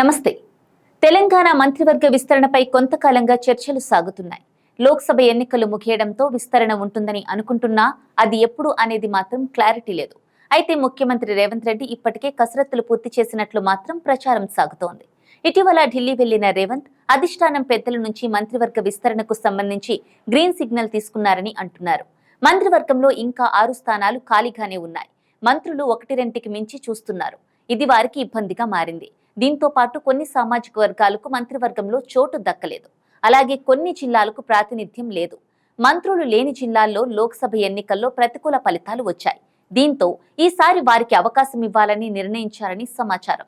నమస్తే. తెలంగాణ మంత్రివర్గ విస్తరణపై కొంతకాలంగా చర్చలు సాగుతున్నాయి. లోక్సభ ఎన్నికలు ముగియడంతో విస్తరణ ఉంటుందని అనుకుంటున్నా అది ఎప్పుడు అనేది మాత్రం క్లారిటీ లేదు. అయితే ముఖ్యమంత్రి రేవంత్ రెడ్డి ఇప్పటికే కసరత్తులు పూర్తి చేసినట్లు మాత్రం ప్రచారం సాగుతోంది. ఇటీవల ఢిల్లీ వెళ్ళిన రేవంత్ అధిష్టానం పెద్దల నుంచి మంత్రివర్గ విస్తరణకు సంబంధించి గ్రీన్ సిగ్నల్ తీసుకున్నారని అంటున్నారు. మంత్రివర్గంలో ఇంకా ఆరు స్థానాలు ఖాళీగానే ఉన్నాయి. మంత్రులు ఒకటి రెంటికి మించి చూస్తున్నారు. ఇది వారికి ఇబ్బందిగా మారింది. దీంతో పాటు కొన్ని సామాజిక వర్గాలకు మంత్రివర్గంలో చోటు దక్కలేదు. అలాగే కొన్ని జిల్లాలకు ప్రాతినిధ్యం లేదు. మంత్రులు లేని జిల్లాల్లో లోక్సభ ఎన్నికల్లో ప్రతికూల ఫలితాలు వచ్చాయి. దీంతో ఈసారి వారికి అవకాశం ఇవ్వాలని నిర్ణయించారని సమాచారం.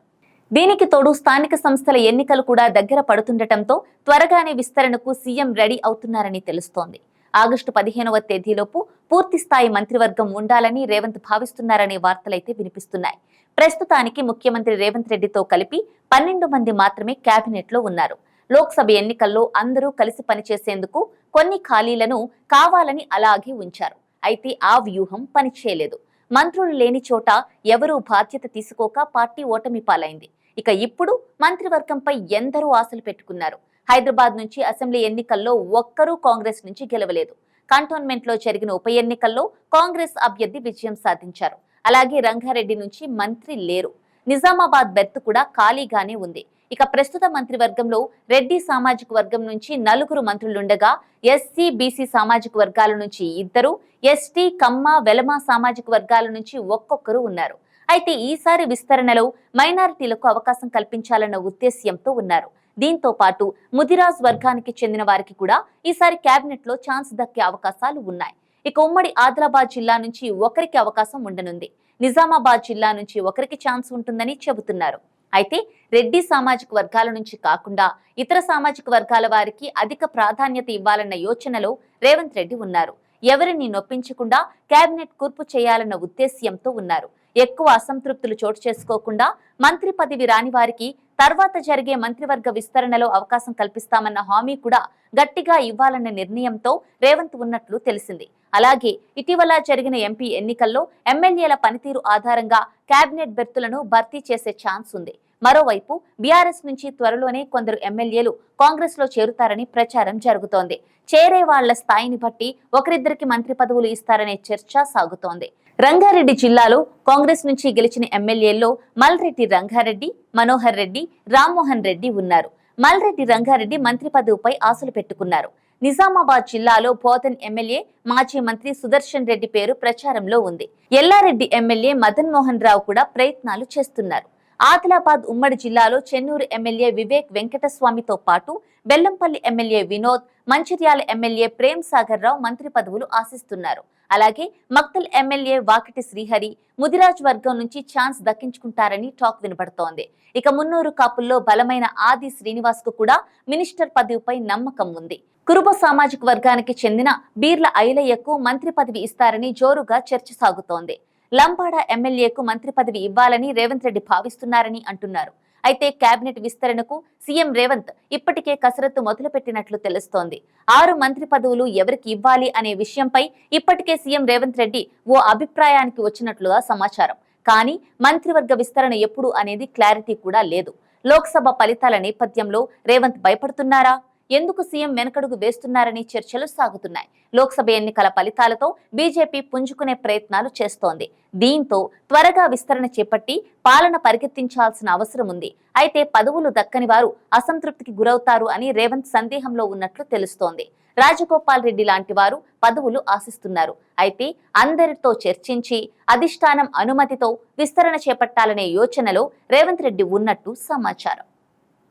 దీనికి తోడు స్థానిక సంస్థల ఎన్నికలు కూడా దగ్గర పడుతుండటంతో త్వరగానే విస్తరణకు సీఎం రెడీ అవుతున్నారని తెలుస్తోంది. ఆగస్టు పదిహేనవ తేదీలోపు పూర్తి స్థాయి మంత్రివర్గం ఉండాలని రేవంత్ భావిస్తున్నారనే వార్తలైతే వినిపిస్తున్నాయి. ప్రస్తుతానికి ముఖ్యమంత్రి రేవంత్ రెడ్డితో కలిపి పన్నెండు మంది మాత్రమే కేబినెట్లో ఉన్నారు. లోక్సభ ఎన్నికల్లో అందరూ కలిసి పనిచేసేందుకు కొన్ని ఖాళీలను కావాలని అలాగే ఉంచారు. అయితే ఆ వ్యూహం పనిచేయలేదు. మంత్రులు లేని చోట ఎవరూ బాధ్యత తీసుకోక పార్టీ ఓటమి పాలైంది. ఇక ఇప్పుడు మంత్రివర్గంపై ఎందరూ ఆశలు పెట్టుకున్నారు. హైదరాబాద్ నుంచి అసెంబ్లీ ఎన్నికల్లో ఒక్కరూ కాంగ్రెస్ నుంచి గెలవలేదు. కంటోన్మెంట్లో జరిగిన ఉప ఎన్నికల్లో కాంగ్రెస్ అభ్యర్థి విజయం సాధించారు. అలాగే రంగారెడ్డి నుంచి మంత్రి లేరు. నిజామాబాద్ బెర్త్ కూడా ఖాళీగానే ఉంది. ఇక ప్రస్తుత మంత్రివర్గంలో రెడ్డి సామాజిక వర్గం నుంచి నలుగురు మంత్రులుండగా ఎస్సీ బీసీ సామాజిక వర్గాల నుంచి ఇద్దరు ఎస్టీ కమ్మ వెలమ సామాజిక వర్గాల నుంచి ఒక్కొక్కరు ఉన్నారు. అయితే ఈసారి విస్తరణలో మైనారిటీలకు అవకాశం కల్పించాలన్న ఉద్దేశ్యంతో ఉన్నారు. దీంతో పాటు ముదిరాజ్ వర్గానికి చెందిన వారికి కూడా ఈసారి కేబినెట్లో ఛాన్స్ దక్కే అవకాశాలు ఉన్నాయి. ఇక ఉమ్మడి ఆదిలాబాద్ జిల్లా నుంచి ఒకరికి అవకాశం ఉండనుంది. నిజామాబాద్ జిల్లా నుంచి ఒకరికి ఛాన్స్ ఉంటుందని చెబుతున్నారు. అయితే రెడ్డి సామాజిక వర్గాల నుంచి కాకుండా ఇతర సామాజిక వర్గాల వారికి అధిక ప్రాధాన్యత ఇవ్వాలన్న యోచనలో రేవంత్ రెడ్డి ఉన్నారు. ఎవరిని నొప్పించకుండా కేబినెట్ కూర్పు చేయాలన్న ఉద్దేశ్యంతో ఉన్నారు. ఎక్కువ అసంతృప్తులు చోటు చేసుకోకుండా మంత్రి పదవి రాని వారికి తర్వాత జరిగే మంత్రివర్గ విస్తరణలో అవకాశం కల్పిస్తామన్న హామీ కూడా గట్టిగా ఇవ్వాలన్న నిర్ణయంతో రేవంత్ ఉన్నట్లు తెలిసింది. అలాగే ఇటీవల జరిగిన ఎంపీ ఎన్నికల్లో ఎమ్మెల్యేల పనితీరు ఆధారంగా కేబినెట్ బెర్తులను భర్తీ చేసే ఛాన్స్ ఉంది. మరోవైపు బీఆర్ఎస్ నుంచి త్వరలోనే కొందరు ఎమ్మెల్యేలు కాంగ్రెస్లో చేరుతారని ప్రచారం జరుగుతోంది. చేరే వాళ్ళ స్థాయిని బట్టి ఒకరిద్దరికి మంత్రి పదవులు ఇస్తారనే చర్చ సాగుతోంది. రంగారెడ్డి జిల్లాలో కాంగ్రెస్ నుంచి గెలిచిన ఎమ్మెల్యేల్లో మల్రెడ్డి రంగారెడ్డి మనోహర్ రెడ్డి రామ్మోహన్ రెడ్డి ఉన్నారు. మల్రెడ్డి రంగారెడ్డి మంత్రి పదవిపై ఆశలు పెట్టుకున్నారు. నిజామాబాద్ జిల్లాలో పోతన్ ఎమ్మెల్యే మాజీ మంత్రి సుదర్శన్ రెడ్డి పేరు ప్రచారంలో ఉంది. ఎల్లారెడ్డి ఎమ్మెల్యే మదన్ మోహన్ రావు కూడా ప్రయత్నాలు చేస్తున్నారు. ఆదిలాబాద్ ఉమ్మడి జిల్లాలో చెన్నూరు ఎమ్మెల్యే వివేక్ వెంకటస్వామితో పాటు బెల్లంపల్లి ఎమ్మెల్యే వినోద్ మంచిర్యాల ఎమ్మెల్యే ప్రేమ్ సాగర్ రావు మంత్రి పదవులు ఆశిస్తున్నారు. అలాగే మక్తల్ ఎమ్మెల్యే వాకిటి శ్రీహరి ముదిరాజ్ వర్గం నుంచి ఛాన్స్ దక్కించుకుంటారని టాక్ వినబడుతోంది. ఇక మున్నూరు కాపుల్లో బలమైన ఆది శ్రీనివాస్కు కూడా మినిస్టర్ పదవిపై నమ్మకం ఉంది. కురుబ సామాజిక వర్గానికి చెందిన బీర్ల ఐలయ్యకు మంత్రి పదవి ఇస్తారని జోరుగా చర్చ సాగుతోంది. లంబాడ ఎమ్మెల్యేకు మంత్రి పదవి ఇవ్వాలని రేవంత్ రెడ్డి భావిస్తున్నారని అంటున్నారు. అయితే కేబినెట్ విస్తరణకు సీఎం రేవంత్ ఇప్పటికే కసరత్తు మొదలుపెట్టినట్లు తెలుస్తోంది. ఆరు మంత్రి పదవులు ఎవరికి ఇవ్వాలి అనే విషయంపై ఇప్పటికే సీఎం రేవంత్ రెడ్డి ఓ అభిప్రాయానికి వచ్చినట్లుగా సమాచారం. కానీ మంత్రివర్గ విస్తరణ ఎప్పుడు అనేది క్లారిటీ కూడా లేదు. లోక్సభ ఫలితాల నేపథ్యంలో రేవంత్ భయపడుతున్నారా? ఎందుకు సీఎం వెనకడుగు వేస్తున్నారని చర్చలు సాగుతున్నాయి. లోక్సభ ఎన్నికల ఫలితాలతో బీజేపీ పుంజుకునే ప్రయత్నాలు చేస్తోంది. దీంతో త్వరగా విస్తరణ చేపట్టి పాలన పరిగెత్తించాల్సిన అవసరం ఉంది. అయితే పదవులు దక్కని వారు అసంతృప్తికి గురవుతారు అని రేవంత్ సందేహంలో ఉన్నట్లు తెలుస్తోంది. రాజగోపాల్ రెడ్డి లాంటి వారు పదవులు ఆశిస్తున్నారు. అయితే అందరితో చర్చించి అధిష్టానం అనుమతితో విస్తరణ చేపట్టాలనే యోచనలో రేవంత్ రెడ్డి ఉన్నట్టు సమాచారం.